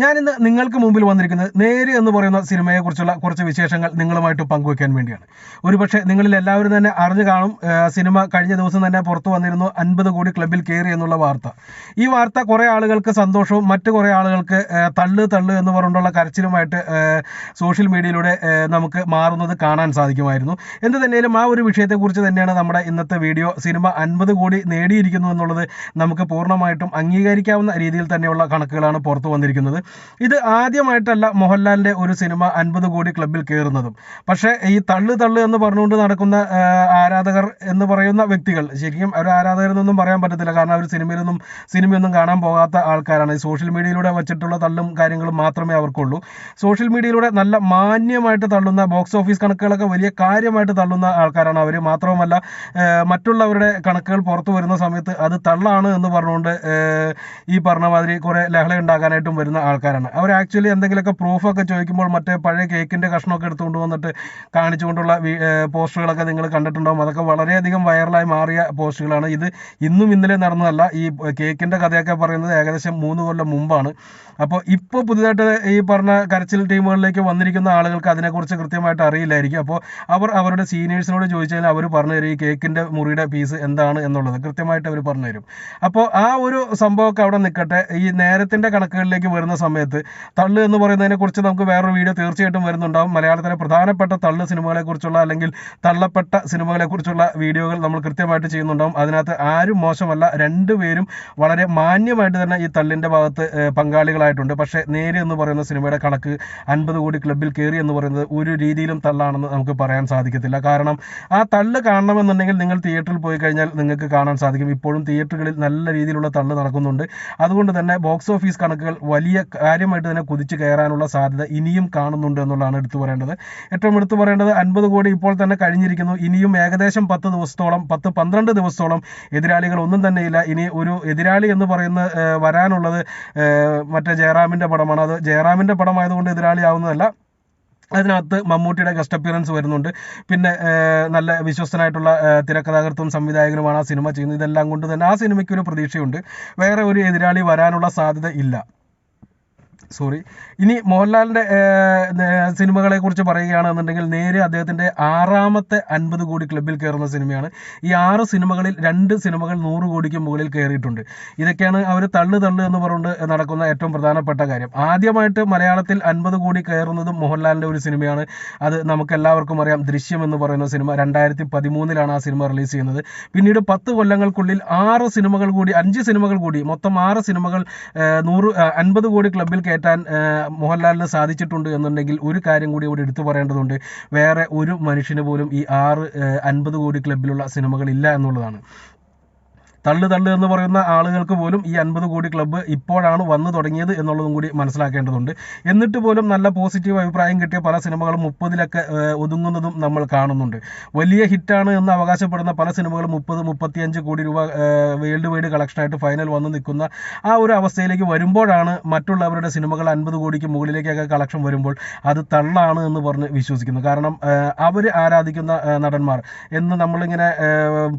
ഞാൻ ഇന്ന് നിങ്ങൾക്ക് മുമ്പിൽ വന്നിരിക്കുന്നത് നേര് എന്ന് പറയുന്ന സിനിമയെ കുറിച്ചുള്ള കുറച്ച് വിശേഷങ്ങൾ നിങ്ങളുമായിട്ട് പങ്കുവയ്ക്കാൻ വേണ്ടിയാണ്. ഒരുപക്ഷെ നിങ്ങളിൽ എല്ലാവരും തന്നെ അറിഞ്ഞു കാണും സിനിമ കഴിഞ്ഞ ദിവസം തന്നെ പുറത്തു വന്നിരുന്നു അൻപത് കോടി ക്ലബിൽ കയറി എന്നുള്ള വാർത്ത. ഈ വാർത്ത കുറേ ആളുകൾക്ക് സന്തോഷവും മറ്റു കുറേ ആളുകൾക്ക് തള്ളു തള്ളു എന്ന് പറഞ്ഞുകൊണ്ടുള്ള കരച്ചിലുമായിട്ട് സോഷ്യൽ മീഡിയയിലൂടെ നമുക്ക് മാറുന്നത് കാണാൻ സാധിക്കുമായിരുന്നു. എന്ത് തന്നെയാലും ആ ഒരു വിഷയത്തെക്കുറിച്ച് തന്നെയാണ് നമ്മുടെ ഇന്നത്തെ വീഡിയോ. സിനിമ അൻപത് കോടി നേടിയിരിക്കുന്നു എന്നുള്ളത് നമുക്ക് പൂർണമായിട്ടും അംഗീകരിക്കാവുന്ന രീതിയിൽ തന്നെയുള്ള കണക്കുകളാണ് പുറത്തു വന്നിരിക്കുന്നത്. ഇത് ആദ്യമായിട്ടല്ല മോഹൻലാലിന്റെ ഒരു സിനിമ അൻപത് കോടി ക്ലബിൽ കയറുന്നതും പക്ഷേ ഈ തള്ളു തള്ളു എന്ന് പറഞ്ഞുകൊണ്ട് നടക്കുന്ന ആരാധകർ എന്ന് പറയുന്ന വ്യക്തികൾ ശരിക്കും അവർ ആരാധകരെന്നൊന്നും പറയാൻ പറ്റത്തില്ല. കാരണം അവർ സിനിമയിലൊന്നും സിനിമയൊന്നും കാണാൻ പോകാത്ത ആൾക്കാരാണ്. ഈ സോഷ്യൽ മീഡിയയിലൂടെ വച്ചിട്ടുള്ള തള്ളും കാര്യങ്ങളും മാത്രമേ അവർക്കുള്ളൂ. സോഷ്യൽ മീഡിയയിലൂടെ നല്ല മാന്യമായിട്ട് തള്ളുന്ന ബോക്സ് ഓഫീസ് കണക്കുകളൊക്കെ വലിയ കാര്യമായിട്ട് തള്ളുന്ന ആൾക്കാരാണ് അവർ മാത്രവുമല്ല മറ്റുള്ളവരുടെ കണക്കുകൾ പുറത്തു വരുന്ന സമയത്ത് അത് തള്ളാണ് എന്ന് പറഞ്ഞുകൊണ്ട് ഈ പറഞ്ഞ മാതിരി കുറേ ലഹള ഉണ്ടാക്കാനായിട്ടും വരുന്ന ആൾക്കാരാണ്. അവർ ആക്ച്വലി എന്തെങ്കിലുമൊക്കെ പ്രൂഫൊക്കെ ചോദിക്കുമ്പോൾ മറ്റേ പഴയ കേക്കിന്റെ കഷ്ണമൊക്കെ എടുത്തുകൊണ്ട് വന്നിട്ട് കാണിച്ചുകൊണ്ടുള്ള പോസ്റ്ററുകളൊക്കെ നിങ്ങൾ കണ്ടിട്ടുണ്ടാവും. അതൊക്കെ വളരെയധികം വൈറലായി മാറിയ പോസ്റ്റുകളാണ്. ഇത് ഇന്നും ഇന്നലെ നടന്നതല്ല. ഈ കേക്കിന്റെ കഥയൊക്കെ പറയുന്നത് ഏകദേശം മൂന്ന് കൊല്ലം മുമ്പാണ്. അപ്പോൾ ഇപ്പോൾ പുതുതായിട്ട് ഈ പറഞ്ഞ കരച്ചിൽ ടീമുകളിലേക്ക് വന്നിരിക്കുന്ന ആളുകൾക്ക് അതിനെക്കുറിച്ച് കൃത്യമായിട്ട് അറിയില്ലായിരിക്കും. അപ്പോൾ അവർ അവരുടെ സീനിയേഴ്സിനോട് ചോദിച്ചാൽ അവർ പറഞ്ഞു തരും ഈ കേക്കിന്റെ മുറിയുടെ പീസ് എന്താണ് എന്നുള്ളത്. കൃത്യമായിട്ട് അവർ പറഞ്ഞു തരും അപ്പോൾ ആ ഒരു സംഭവമൊക്കെ അവിടെ നിൽക്കട്ടെ. ഈ നേരത്തിന്റെ കണക്കുകളിലേക്ക് വരുന്ന സമയത്ത്. തള്ളു എന്ന് പറയുന്നതിനെ കുറിച്ച് നമുക്ക് വേറൊരു വീഡിയോ തീർച്ചയായിട്ടും വരുന്നുണ്ടാവും. മലയാളത്തിലെ പ്രധാനപ്പെട്ട തള്ളു സിനിമകളെ കുറിച്ചുള്ള അല്ലെങ്കിൽ തള്ളപ്പെട്ട സിനിമകളെ കുറിച്ചുള്ള വീഡിയോകൾ നമ്മൾ കൃത്യമായിട്ട് ചെയ്യുന്നുണ്ടാവും. അതിനകത്ത് ആരും മോശമല്ല. രണ്ടുപേരും വളരെ മാന്യമായിട്ട് തന്നെ ഈ തള്ളിന്റെ ഭാഗത്ത് പങ്കാളികളായിട്ടുണ്ട്. പക്ഷേ നേര് എന്ന് പറയുന്ന സിനിമയുടെ കണക്ക് അൻപത് കോടി ക്ലബിൽ കയറി എന്ന് പറയുന്നത് ഒരു രീതിയിലും തള്ളാണെന്ന് നമുക്ക് പറയാൻ സാധിക്കത്തില്ല. കാരണം ആ തള്ള് കാണണമെന്നുണ്ടെങ്കിൽ നിങ്ങൾ തിയേറ്ററിൽ പോയി കഴിഞ്ഞാൽ നിങ്ങൾക്ക് കാണാൻ സാധിക്കും. ഇപ്പോഴും തിയേറ്ററുകളിൽ നല്ല രീതിയിലുള്ള തള്ള് നടക്കുന്നുണ്ട്. അതുകൊണ്ട് തന്നെ ബോക്സ് ഓഫീസ് കണക്കുകൾ വലിയ കാര്യമായിട്ട് തന്നെ കുതിച്ചു കയറാനുള്ള സാധ്യത ഇനിയും കാണുന്നുണ്ട് എന്നുള്ളതാണ് എടുത്തു പറയേണ്ടത്. ഏറ്റവും എടുത്തു പറയേണ്ടത് അൻപത് കോടി ഇപ്പോൾ തന്നെ കഴിഞ്ഞിരിക്കുന്നു. ഇനിയും ഏകദേശം പത്ത് ദിവസത്തോളം പത്ത് പന്ത്രണ്ട് ദിവസത്തോളം എതിരാളികൾ ഒന്നും തന്നെ ഇല്ല ഇനി ഒരു എതിരാളി എന്ന് പറയുന്ന വരാനുള്ളത് മറ്റേ ജയറാമിന്റെ പടമാണ്. അത് ജയറാമിന്റെ പടമായതുകൊണ്ട് എതിരാളി ആവുന്നതല്ല. അതിനകത്ത് മമ്മൂട്ടിയുടെ ഗസ്റ്റ് അപ്പിയറൻസ് വരുന്നുണ്ട്. പിന്നെ നല്ല വിശ്വസ്തനായിട്ടുള്ള തിരക്കഥാകൃത്തും സംവിധായകനുമാണ് ആ സിനിമ ചെയ്യുന്നത്. ഇതെല്ലാം കൊണ്ട് തന്നെ ആ സിനിമയ്ക്ക് ഒരു പ്രതീക്ഷയുണ്ട്. വേറെ ഒരു എതിരാളി വരാനുള്ള സാധ്യത ഇല്ല. സോറി ഇനി മോഹൻലാലിന്റെ സിനിമകളെ കുറിച്ച് പറയുകയാണെന്നുണ്ടെങ്കിൽ നേരെ അദ്ദേഹത്തിന്റെ ആറാമത്തെ അൻപത് കോടി ക്ലബിൽ കയറുന്ന സിനിമയാണ്. ഈ ആറ് സിനിമകളിൽ രണ്ട് സിനിമകൾ നൂറ് കോടിക്ക് മുകളിൽ കയറിയിട്ടുണ്ട്. ഇതൊക്കെയാണ് അവർ തള്ളു തള്ളു എന്ന് പറഞ്ഞുകൊണ്ട് നടക്കുന്ന ഏറ്റവും പ്രധാനപ്പെട്ട കാര്യം. ആദ്യമായിട്ട് മലയാളത്തിൽ അൻപത് കോടി കയറുന്നതും മോഹൻലാലിന്റെ ഒരു സിനിമയാണ്. അത് നമുക്ക് എല്ലാവർക്കും അറിയാം. ദൃശ്യം എന്ന് പറയുന്ന സിനിമ രണ്ടായിരത്തി പതിമൂന്നിലാണ് ആ സിനിമ റിലീസ് ചെയ്യുന്നത്. പിന്നീട് പത്ത് കൊല്ലങ്ങൾക്കുള്ളിൽ ആറ് സിനിമകൾ കൂടി അഞ്ച് സിനിമകൾ കൂടി മൊത്തം ആറ് സിനിമകൾ നൂറ് അൻപത് കോടി ക്ലബിൽ കയറ്റാൻ മോഹൻലാലിന് സാധിച്ചിട്ടുണ്ട് എന്നുണ്ടെങ്കിൽ ഒരു കാര്യം കൂടി ഇവിടെ എടുത്തു പറയേണ്ടതുണ്ട്. വേറെ ഒരു മനുഷ്യന് പോലും ഈ ആറ് അൻപത് കോടി ക്ലബിലുള്ള സിനിമകളില്ല എന്നുള്ളതാണ്. തള്ളു തള്ളു എന്ന് പറയുന്ന ആളുകൾക്ക് പോലും ഈ അൻപത് കോടി ക്ലബ്ബ് ഇപ്പോഴാണ് വന്നു തുടങ്ങിയത് എന്നുള്ളതും കൂടി മനസ്സിലാക്കേണ്ടതുണ്ട്. എന്നിട്ട് പോലും നല്ല പോസിറ്റീവ് അഭിപ്രായം കിട്ടിയ പല സിനിമകളും മുപ്പതിലൊക്കെ ഒതുങ്ങുന്നതും നമ്മൾ കാണുന്നുണ്ട്. വലിയ ഹിറ്റാണ് എന്ന് അവകാശപ്പെടുന്ന പല സിനിമകളും മുപ്പത് മുപ്പത്തിയഞ്ച് കോടി രൂപ വേൾഡ് വൈഡ് കളക്ഷനായിട്ട് ഫൈനൽ വന്ന് നിൽക്കുന്ന ആ ഒരു അവസ്ഥയിലേക്ക് വരുമ്പോഴാണ് മറ്റുള്ളവരുടെ സിനിമകൾ അൻപത് കോടിക്ക് മുകളിലേക്കൊക്കെ കളക്ഷൻ വരുമ്പോൾ അത് തള്ളാണ് എന്ന് പറഞ്ഞ് വിശ്വസിക്കുന്നു. കാരണം അവർ ആരാധിക്കുന്ന നടന്മാർ എന്ന് നമ്മളിങ്ങനെ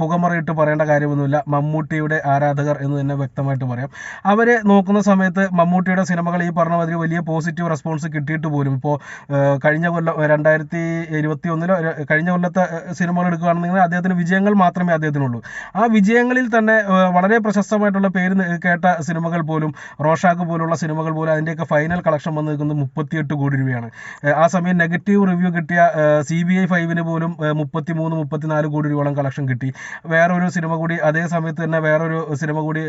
പുകമറയിട്ട് പറയേണ്ട കാര്യമൊന്നുമില്ല. മമ്മൂട്ടിയുടെ ആരാധകർ എന്ന് തന്നെ വ്യക്തമായിട്ട് പറയാം. അവരെ നോക്കുന്ന സമയത്ത് മമ്മൂട്ടിയുടെ സിനിമകൾ ഈ പറഞ്ഞ മാതിരി വലിയ പോസിറ്റീവ് റെസ്പോൺസ് കിട്ടിയിട്ട് പോലും ഇപ്പോൾ കഴിഞ്ഞ കൊല്ലം രണ്ടായിരത്തി ഇരുപത്തി ഒന്നിലോ കഴിഞ്ഞ കൊല്ലത്തെ സിനിമകൾ എടുക്കുകയാണെന്നുണ്ടെങ്കിൽ അദ്ദേഹത്തിന് വിജയങ്ങൾ മാത്രമേ അദ്ദേഹത്തിനുള്ളൂ. ആ വിജയങ്ങളിൽ തന്നെ വളരെ പ്രശസ്തമായിട്ടുള്ള പേര് കേട്ട സിനിമകൾ പോലും റോഷാക്ക് പോലുള്ള സിനിമകൾ പോലും അതിന്റെയൊക്കെ ഫൈനൽ കളക്ഷൻ വന്ന് നിൽക്കുന്നത് മുപ്പത്തിയെട്ട് കോടി രൂപയാണ്. ആ സമയം നെഗറ്റീവ് റിവ്യൂ കിട്ടിയ സി ബി ഐ ഫൈവിന് പോലും മുപ്പത്തി മൂന്ന് മുപ്പത്തിനാല് കോടി രൂപയോളം കളക്ഷൻ കിട്ടി. വേറൊരു സിനിമ കൂടി അതേ സമയത്ത് തന്നെ വേറൊരു സിനിമ കൂടി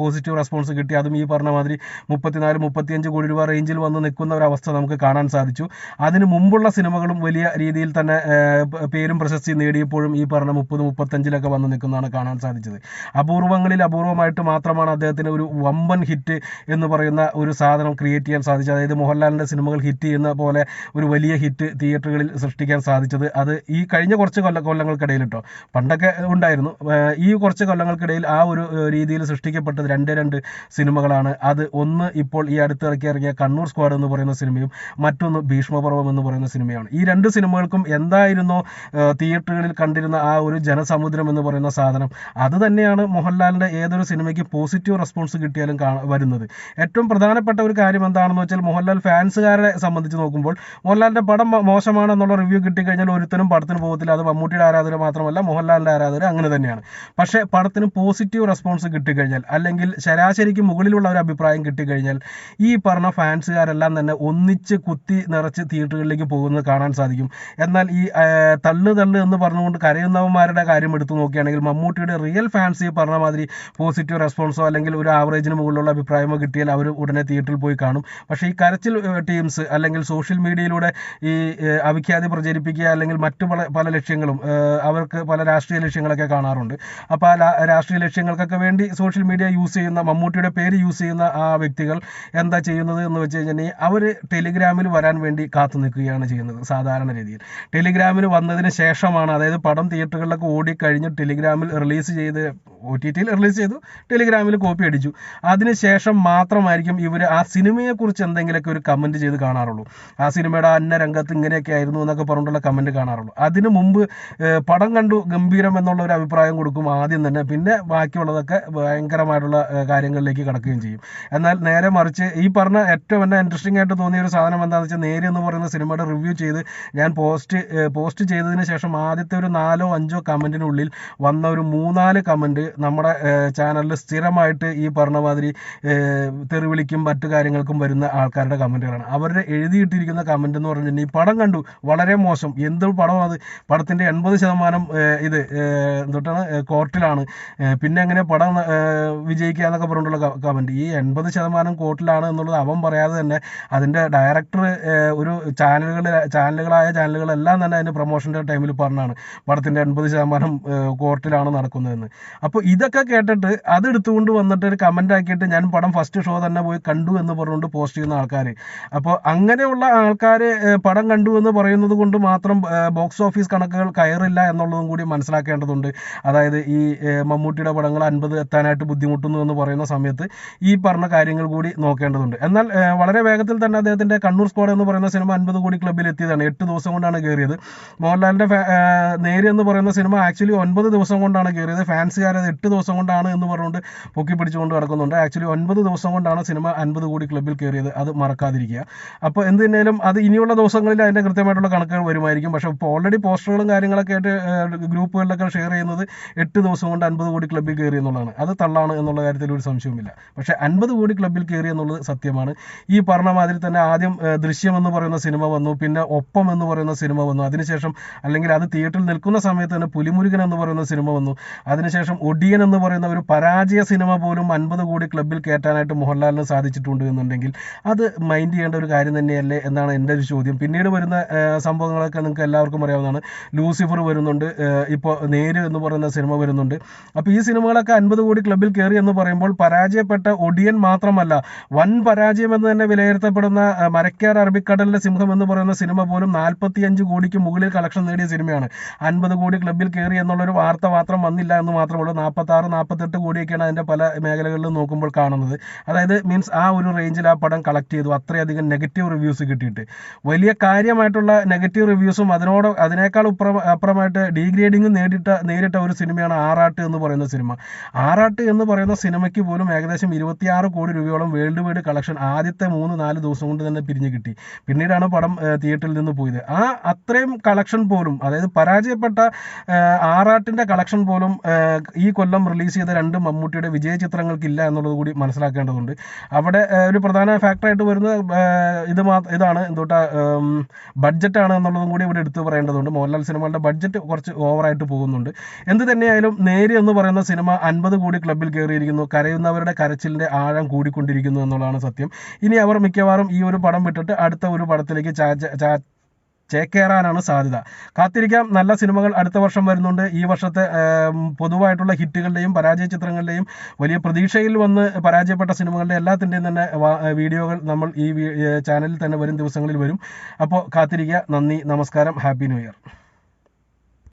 പോസിറ്റീവ് റെസ്പോൺസ് കിട്ടി. അതും ഈ പറഞ്ഞ മാതിരി മുപ്പത്തിനാല് മുപ്പത്തിയഞ്ച് കോടി രൂപ റേഞ്ചിൽ വന്ന് നിൽക്കുന്ന ഒരു അവസ്ഥ നമുക്ക് കാണാൻ സാധിച്ചു. അതിന് മുമ്പുള്ള സിനിമകളും വലിയ രീതിയിൽ തന്നെ പേരും പ്രശസ്തി നേടിയപ്പോഴും ഈ പറഞ്ഞ മുപ്പത് മുപ്പത്തഞ്ചിലൊക്കെ വന്ന് നിൽക്കുന്നതാണ് കാണാൻ സാധിച്ചത്. അപൂർവങ്ങളിൽ അപൂർവമായിട്ട് മാത്രമാണ് അദ്ദേഹത്തിന് ഒരു വമ്പൻ ഹിറ്റ് എന്ന് പറയുന്ന ഒരു സാധനം ക്രിയേറ്റ് ചെയ്യാൻ സാധിച്ചത്. അതായത് മോഹൻലാലിന്റെ സിനിമകൾ ഹിറ്റ് ചെയ്യുന്ന പോലെ ഒരു വലിയ ഹിറ്റ് തിയേറ്ററുകളിൽ സൃഷ്ടിക്കാൻ സാധിച്ചത്. അത് ഈ കഴിഞ്ഞ കുറച്ച് കൊല്ല കൊല്ലങ്ങൾക്കിടയിൽ കേട്ടോ പണ്ടൊക്കെ ഉണ്ടായിരുന്നു. ഈ കുറച്ച് കൊല്ലങ്ങൾക്കിടയിൽ ഇടയിൽ ആ ഒരു രീതിയിൽ സൃഷ്ടിക്കപ്പെട്ടത് രണ്ട് രണ്ട് സിനിമകളാണ്. അത് ഒന്ന് ഇപ്പോൾ ഈ അടുത്ത് ഇറക്കി ഇറങ്ങിയ കണ്ണൂർ സ്ക്വാഡ് എന്ന് പറയുന്ന സിനിമയും മറ്റൊന്ന് ഭീഷ്മപർവം എന്ന് പറയുന്ന സിനിമയാണ്. ഈ രണ്ട് സിനിമകൾക്കും എന്തായിരുന്നോ തിയേറ്ററുകളിൽ കണ്ടിരുന്ന ആ ഒരു ജനസമുദ്രം എന്ന് പറയുന്ന സാധനം? അത് തന്നെയാണ് മോഹൻലാലിന്റെ ഏതൊരു സിനിമയ്ക്ക് പോസിറ്റീവ് റെസ്പോൺസ് കിട്ടിയാലും വരുന്നത്. ഏറ്റവും പ്രധാനപ്പെട്ട ഒരു കാര്യം എന്താണെന്ന് വെച്ചാൽ മോഹൻലാൽ ഫാൻസുകാരെ സംബന്ധിച്ച് നോക്കുമ്പോൾ മോഹൻലാലിന്റെ പടം മോശമാണെന്നുള്ള റിവ്യൂ കിട്ടിക്കഴിഞ്ഞാൽ ഒരുത്തരും പടത്തിന് പോകത്തില്ല. അത് മമ്മൂട്ടിയുടെ ആരാധന മാത്രമല്ല മോഹൻലാലിന്റെ ആരാധന അങ്ങനെ തന്നെയാണ്. പക്ഷേ പടത്തിന് പോസിറ്റീവ് റെസ്പോൺസ് കിട്ടിക്കഴിഞ്ഞാൽ അല്ലെങ്കിൽ ശരാശരിക്ക് മുകളിലുള്ള ഒരു അഭിപ്രായം കിട്ടിക്കഴിഞ്ഞാൽ ഈ പറഞ്ഞ ഫാൻസുകാരെല്ലാം തന്നെ ഒന്നിച്ച് കുത്തി നിറച്ച് തിയേറ്ററുകളിലേക്ക് പോകുന്നത് കാണാൻ സാധിക്കും. എന്നാൽ ഈ തള്ളു തള്ളു എന്ന് പറഞ്ഞുകൊണ്ട് കരയുന്നവന്മാരുടെ കാര്യം എടുത്തു നോക്കുകയാണെങ്കിൽ മമ്മൂട്ടിയുടെ റിയൽ ഫാൻസ് ഈ പറഞ്ഞ മാതിരി പോസിറ്റീവ് റെസ്പോൺസോ അല്ലെങ്കിൽ ഒരു ആവറേജിന് മുകളിലുള്ള അഭിപ്രായമോ കിട്ടിയാൽ അവർ ഉടനെ തിയേറ്ററിൽ പോയി കാണും. പക്ഷേ ഈ കരച്ചിൽ ടീംസ് അല്ലെങ്കിൽ സോഷ്യൽ മീഡിയയിലൂടെ ഈ അവിഖ്യാതി പ്രചരിപ്പിക്കുക അല്ലെങ്കിൽ മറ്റു പല പല ലക്ഷ്യങ്ങളും അവർക്ക് പല രാഷ്ട്രീയ ലക്ഷ്യങ്ങളൊക്കെ കാണാറുണ്ട്. അപ്പോൾ ആ ലാ- രാഷ്ട്രീയ ലക്ഷ്യങ്ങൾക്കൊക്കെ വേണ്ടി സോഷ്യൽ മീഡിയ യൂസ് ചെയ്യുന്ന മമ്മൂട്ടിയുടെ പേര് യൂസ് ചെയ്യുന്ന ആ വ്യക്തികൾ എന്താ ചെയ്യുന്നത് എന്ന് വെച്ച് കഴിഞ്ഞാൽ അവർ ടെലിഗ്രാമിൽ വരാൻ വേണ്ടി കാത്തു നിൽക്കുകയാണ് ചെയ്യുന്നത് സാധാരണ രീതിയിൽ. ടെലിഗ്രാമിൽ വന്നതിന് ശേഷമാണ് അതായത് പടം തിയേറ്ററുകളിലൊക്കെ ഓടിക്കഴിഞ്ഞ് ടെലിഗ്രാമിൽ റിലീസ് ചെയ്ത് ഒ ടി ടിയിൽ റിലീസ് ചെയ്തു ടെലിഗ്രാമിൽ കോപ്പി അടിച്ചു. അതിനുശേഷം മാത്രമായിരിക്കും ഇവർ ആ സിനിമയെക്കുറിച്ച് എന്തെങ്കിലുമൊക്കെ ഒരു കമന്റ് ചെയ്ത് കാണാറുള്ളൂ. ആ സിനിമയുടെ അന്ന രംഗത്ത് ഇങ്ങനെയൊക്കെ ആയിരുന്നു എന്നൊക്കെ പറഞ്ഞിട്ടുള്ള കമന്റ് കാണാറുള്ളൂ. അതിന് മുമ്പ് പടം കണ്ടു ഗംഭീരം എന്നുള്ള ഒരു അഭിപ്രായം കൊടുക്കും ആദ്യം തന്നെ. പിന്നെ ബാക്കിയുള്ളതൊക്കെ ഭയങ്കരമായിട്ടുള്ള കാര്യങ്ങളിലേക്ക് കടക്കുകയും ചെയ്യും. എന്നാൽ നേരെ മറിച്ച് ഈ പറഞ്ഞ ഏറ്റവും എന്നെ ഇൻട്രസ്റ്റിംഗ് ആയിട്ട് തോന്നിയ ഒരു സാധനം എന്താണെന്ന് വെച്ചാൽ നേരി എന്ന് പറയുന്ന സിനിമയുടെ റിവ്യൂ ചെയ്ത് ഞാൻ പോസ്റ്റ് പോസ്റ്റ് ചെയ്തതിന് ശേഷം ആദ്യത്തെ ഒരു നാലോ അഞ്ചോ കമന്റിനുള്ളിൽ വന്ന ഒരു മൂന്നാൽ കമന്റ് നമ്മുടെ ചാനലിൽ സ്ഥിരമായിട്ട് ഈ പറഞ്ഞ മാതിരി തെറിവിളിക്കും മറ്റു കാര്യങ്ങൾക്കും വരുന്ന ആൾക്കാരുടെ കമന്റുകളാണ് അവരുടെ എഴുതിയിട്ടിരിക്കുന്ന കമന്റ് എന്ന് പറഞ്ഞിട്ടുണ്ടെങ്കിൽ ഈ പടം കണ്ടു. വളരെ മോശം. എന്ത് പടം അത്? പടത്തിന്റെ എൺപത് ശതമാനം ഇത് എന്തൊട്ടാണ്? കോർട്ടിലാണ് പിന്നെ എങ്ങനെ പടം വിജയിക്കുക എന്നൊക്കെ പറഞ്ഞിട്ടുള്ള കമന്റ് ഈ എൺപത് ശതമാനം കോട്ടിലാണ് എന്നുള്ളത് അവൻ പറയാതെ തന്നെ അതിന്റെ ഡയറക്ടർ ഒരു ചാനലുകൾ ചാനലുകളായ ചാനലുകളെല്ലാം തന്നെ അതിന്റെ പ്രൊമോഷന്റെ ടൈമിൽ പറഞ്ഞാണ് പടത്തിന്റെ എൺപത് ശതമാനം കോർട്ടിലാണ് നടക്കുന്നതെന്ന്. അപ്പോൾ ഇതൊക്കെ കേട്ടിട്ട് അത് എടുത്തുകൊണ്ട് വന്നിട്ട് ഒരു കമന്റ് ആക്കിയിട്ട് ഞാൻ പടം ഫസ്റ്റ് ഷോ തന്നെ പോയി കണ്ടു എന്ന് പറഞ്ഞുകൊണ്ട് പോസ്റ്റ് ചെയ്യുന്ന ആൾക്കാർ അപ്പോൾ അങ്ങനെയുള്ള ആൾക്കാർ പടം കണ്ടു എന്ന് പറയുന്നത് കൊണ്ട് മാത്രം ബോക്സ് ഓഫീസ് കണക്കുകൾ കയറില്ല എന്നുള്ളതും കൂടി മനസ്സിലാക്കേണ്ടതുണ്ട്. അതായത് ഈ ഏഹ്, മമ്മൂട്ടിയുടെ പടങ്ങൾ അൻപത് എത്താനായിട്ട് ബുദ്ധിമുട്ടുന്നു എന്ന് പറയുന്ന സമയത്ത് ഈ പറഞ്ഞ കാര്യങ്ങൾ കൂടി നോക്കേണ്ടതുണ്ട്. എന്നാൽ വളരെ വേഗത്തിൽ തന്നെ അദ്ദേഹത്തിന്റെ കണ്ണൂർ സ്ക്വാഡ് എന്ന് പറയുന്ന സിനിമ അൻപത് കോടി ക്ലബ്ബിൽ എത്തിയതാണ്. എട്ട് ദിവസം കൊണ്ടാണ് കയറിയത് മോഹൻലാലിന്റെ നേരി എന്ന് പറയുന്ന സിനിമ ആക്ച്വലി ഒൻപത് ദിവസം കൊണ്ടാണ് കയറിയത് ഫാൻസുകാർ അത് എട്ട് ദിവസം കൊണ്ടാണ് എന്ന് പറഞ്ഞുകൊണ്ട് പൊക്കി പിടിച്ചുകൊണ്ട് നടക്കുന്നുണ്ട്. ആക്ച്വലി ഒൻപത് ദിവസം കൊണ്ടാണ് സിനിമ അൻപത് കോടി ക്ലബ്ബിൽ കയറിയത് അത് മറക്കാതിരിക്കുക. അപ്പോൾ എന്ത് തന്നെയാലും അത് ഇനിയുള്ള ദിവസങ്ങളിൽ അതിന്റെ കൃത്യമായിട്ടുള്ള കണക്കുകൾ വരുമായിരിക്കും. പക്ഷേ ഇപ്പോൾ ഓൾറെഡി പോസ്റ്ററുകളും കാര്യങ്ങളൊക്കെ ആയിട്ട് ഗ്രൂപ്പുകളിലൊക്കെ ഷെയർ ചെയ്യുന്നത് എട്ട് ദിവസം കൊണ്ട് അൻപത് കോടി ക്ലബ്ബിൽ കയറി എന്നുള്ളതാണ്. അത് തള്ളാണ് എന്നുള്ള കാര്യത്തിൽ ഒരു സംശയവുമില്ല. പക്ഷേ അൻപത് കോടി ക്ലബ്ബിൽ കയറി എന്നുള്ളത് സത്യമാണ്. ഈ പറഞ്ഞ മാതിരി തന്നെ ആദ്യം ദൃശ്യം എന്ന് പറയുന്ന സിനിമ വന്നു പിന്നെ ഒപ്പം എന്ന് പറയുന്ന സിനിമ വന്നു അതിനുശേഷം അല്ലെങ്കിൽ അത് തിയേറ്ററിൽ നിൽക്കുന്ന സമയത്ത് തന്നെ പുലിമുരുകൻ എന്ന് പറയുന്ന സിനിമ വന്നു അതിനുശേഷം ഒടിയൻ എന്ന് പറയുന്ന ഒരു പരാജയ സിനിമ പോലും അൻപത് കോടി ക്ലബ്ബിൽ കയറ്റാനായിട്ട് മോഹൻലാലിന് സാധിച്ചിട്ടുണ്ട് എന്നുണ്ടെങ്കിൽ അത് മൈൻഡ് ചെയ്യേണ്ട ഒരു കാര്യം തന്നെയല്ലേ എന്നാണ് എന്റെ ഒരു ചോദ്യം. പിന്നീട് വരുന്ന സംഭവങ്ങളൊക്കെ നിങ്ങൾക്ക് എല്ലാവർക്കും അറിയാവുന്നതാണ്. ലൂസിഫർ വരുന്നുണ്ട് ഇപ്പോൾ നേര് എന്ന് പറയുന്ന സിനിമ വരുന്നുണ്ട്. അപ്പോൾ ഈ സിനിമകളൊക്കെ അൻപത് കോടി ക്ലബിൽ കയറി എന്ന് പറയുമ്പോൾ പരാജയപ്പെട്ട ഒടിയൻ മാത്രമല്ല വൻ പരാജയം എന്ന് തന്നെ വിലയിരുത്തപ്പെടുന്ന മരക്കാർ അറബിക്കടലിലെ സിംഹം എന്ന് പറയുന്ന സിനിമ പോലും നാൽപ്പത്തിയഞ്ച് കോടിക്ക് മുകളിൽ കളക്ഷൻ നേടിയ സിനിമയാണ്. അൻപത് കോടി ക്ലബിൽ കയറി എന്നുള്ളൊരു വാർത്ത മാത്രം വന്നില്ല എന്ന് മാത്രമേ ഉള്ളൂ നാൽപ്പത്താറ് നാൽപ്പത്തെട്ട് കോടിയൊക്കെയാണ് അതിന്റെ പല മേഖലകളിലും നോക്കുമ്പോൾ കാണുന്നത്. അതായത് മീൻസ് ആ ഒരു റേഞ്ചിൽ ആ പടം കളക്ട് ചെയ്തു. അത്രയധികം നെഗറ്റീവ് റിവ്യൂസ് കിട്ടിയിട്ട്. വലിയ കാര്യമായിട്ടുള്ള നെഗറ്റീവ് റിവ്യൂസും അതിനോട് അതിനേക്കാൾ അപ്പുറമായിട്ട് ഡിഗ്രേഡിംഗും നേരിട്ട നേരിട്ട ഒരു സിനിമയാണ് ആറാട്ട് എന്ന് പറയുന്ന സിനിമ. ആറാട്ട് എന്ന് പറയുന്ന സിനിമയ്ക്ക് പോലും ഏകദേശം ഇരുപത്തിയാറ് കോടി രൂപയോളം വേൾഡ് വൈഡ് കളക്ഷൻ ആദ്യത്തെ മൂന്ന് നാല് ദിവസം കൊണ്ട് തന്നെ പിരിഞ്ഞു കിട്ടി. പിന്നീടാണ് പടം തിയേറ്ററിൽ നിന്ന് പോയത്. ആ അത്രയും കളക്ഷൻ പോലും അതായത് പരാജയപ്പെട്ട ആറാട്ടിന്റെ കളക്ഷൻ പോലും ഈ കൊല്ലം റിലീസ് ചെയ്ത രണ്ട് മമ്മൂട്ടിയുടെ വിജയ ചിത്രങ്ങൾക്കില്ല എന്നുള്ളത് കൂടി മനസ്സിലാക്കേണ്ടതുണ്ട്. അവിടെ ഒരു പ്രധാന ഫാക്ടറായിട്ട് വരുന്നത് ഇത് മാ ഇതാണ്. എന്തോട്ട ബഡ്ജറ്റാണ് എന്നുള്ളതും കൂടി ഇവിടെ എടുത്തു പറയേണ്ടതുണ്ട്. മോഹൻലാൽ സിനിമകളുടെ ബഡ്ജറ്റ് കുറച്ച് ഓവറായിട്ട് പോകുന്നുണ്ട്. എന്ത് തന്നെയായാലും നേരി എന്ന് പറയുന്ന സിനിമ അൻപത് കോടി ക്ലബിൽ കയറിയിരിക്കുന്നു. കരയുന്നവരുടെ കരച്ചിലിന്റെ ആഴം കൂടിക്കൊണ്ടിരിക്കുന്നു എന്നുള്ളതാണ് സത്യം. ഇനി അവർ മിക്കവാറും ഈ ഒരു പടം വിട്ടിട്ട് അടുത്ത ഒരു പടത്തിലേക്ക് ചാ ചേക്കേറാനാണ് സാധ്യത. കാത്തിരിക്കാം. നല്ല സിനിമകൾ അടുത്ത വർഷം വരുന്നുണ്ട്. ഈ വർഷത്തെ പൊതുവായിട്ടുള്ള ഹിറ്റുകളുടെയും പരാജയ ചിത്രങ്ങളുടെയും വലിയ പ്രതീക്ഷയിൽ വന്ന് പരാജയപ്പെട്ട സിനിമകളുടെ എല്ലാത്തിന്റെയും തന്നെ വീഡിയോകൾ നമ്മൾ ഈ ചാനലിൽ തന്നെ വരും ദിവസങ്ങളിൽ വരും. അപ്പോൾ കാത്തിരിക്കുക. നന്ദി. നമസ്കാരം. Happy new year.